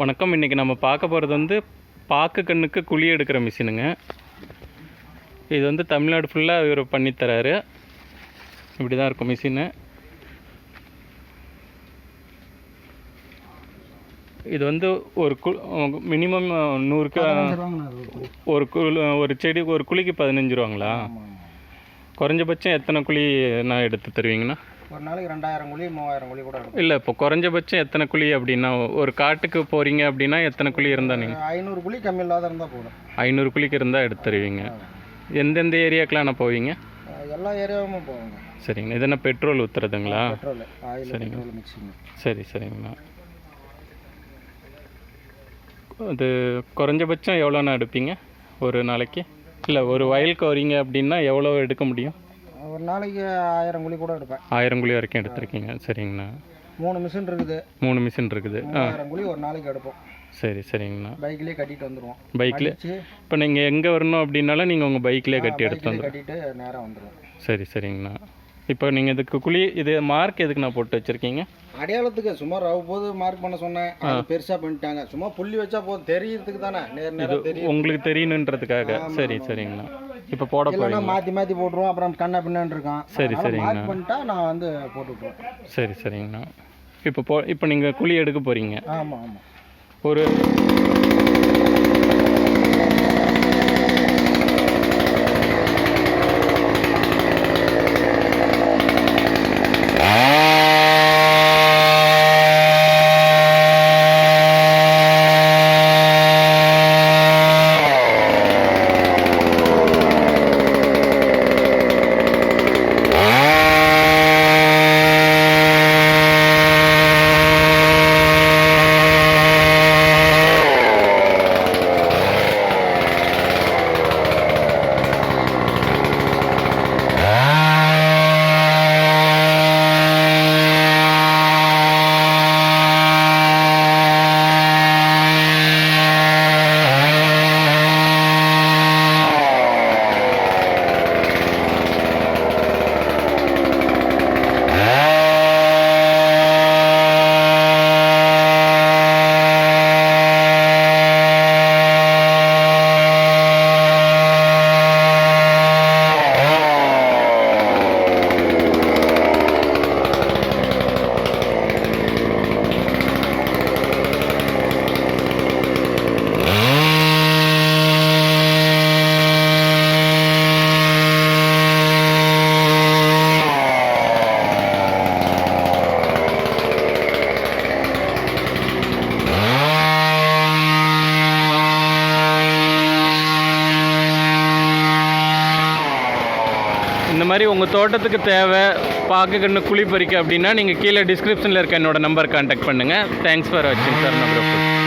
வணக்கம். இன்றைக்கி நம்ம பார்க்க போகிறது வந்து பாக்கு கண்ணுக்கு குழி எடுக்கிற மிஷினுங்க. இது வந்து தமிழ்நாடு ஃபுல்லாக இவர் பண்ணித்தராரு இப்படி தான் இருக்கும் மிஷினு. இது வந்து ஒரு கு மினிமம் நூறுக்கு ஒரு குழு ஒரு செடி ஒரு குழிக்கு பதினஞ்சு ரூபாங்களா? குறைஞ்சபட்சம் எத்தனை குழி நான் எடுத்து தருவீங்கண்ணா ஒரு நாளைக்கு ரெண்டாயிரம் குழி மூவாயிரம் குழி கூட எடுக்கும் இல்லை இப்போ குறைஞ்சபட்சம் எத்தனை குழி அப்படின்னா ஒரு காட்டுக்கு போகிறீங்க அப்படின்னா எத்தனை குழி இருந்தால் நீங்கள் ஐநூறு குழி கம்மி இல்லாத இருந்தால் போதும். ஐநூறு குழிக்கு இருந்தால் எடுத்து தருவீங்க எந்தெந்த ஏரியாக்கெலாம் நான் போவீங்க? எல்லா ஏரியாவுமே போவாங்க. சரிங்கண்ணா இது என்ன பெட்ரோல் ஊற்றுறதுங்களா பெட்ரோல். ஆயில் பெட்ரோல் மிக்சிங் சரி சரிங்கண்ணா. அது குறைஞ்சபட்சம் எவ்வளோண்ணா எடுப்பீங்க? ஒரு நாளைக்கு? இல்லை ஒரு வயலுக்கு வரீங்க அப்படின்னா எவ்வளோ எடுக்க முடியும்? ஒரு நாளைக்கு ஆயிரம் குழி கூட எடுப்பேன். ஆயிரம் குழி வரைக்கும் எடுத்திருக்கீங்க. சரிங்கண்ணா. மூணு மிஷின் இருக்குது. மூணு மிஷின் இருக்குது. ஆ. மூவாயிரம் குழி ஒரு நாளைக்கு எடுப்போம். சரி சரிங்கண்ணா. பைக்லேயே கட்டிட்டு வந்துடுவோம் பைக்கில் இப்போ நீங்கள் எங்கே வரணும் அப்படின்னாலும் நீங்கள் உங்கள் பைக்லேயே கட்டி எடுத்து வந்துடும் கட்டிட்டு நேராக வந்துடுவோம் சரி சரிங்கண்ணா. இப்போ நீங்கள் இதுக்கு குழி இது மார்க் எதுக்கு நான் போட்டு வச்சுருக்கீங்க? அடையாளத்துக்கு சும்மா ரவு போது மார்க் பண்ண சொன்னேன். அது பெருசாக பண்ணிட்டாங்க. சும்மா புள்ளி வச்சா போதும். தெரியறதுக்கு தானே. நேர் தெரியும் உங்களுக்கு தெரியணுன்றதுக்காக. சரி சரிங்கண்ணா. இப்போ போட இல்லைன்னா போகிறீங்க மாற்றி மாற்றி போட்டுருவோம். அப்புறம் கண்ணா பின்னான்னு இருக்கான். சரி, அதனால சரிங்கண்ணா. பண்ணிட்டா நான் வந்து போட்டு விட்ருவேன் சரி சரிங்கண்ணா. இப்போ போ இப்போ நீங்கள் குழி எடுக்க போகிறீங்க ஆமாம் ஆமாம் ஒரு இந்த மாதிரி உங்கள் தோட்டத்துக்கு தேவை பாக்கு குழி பறிக்க அப்படின்னா நீங்கள் கீழே டிஸ்கிரிப்ஷனில் இருக்க என்னோட நம்பர் கான்டாக்ட் பண்ணுங்கள் தேங்க்ஸ் ஃபார் வாட்சிங் சார் நம்பர்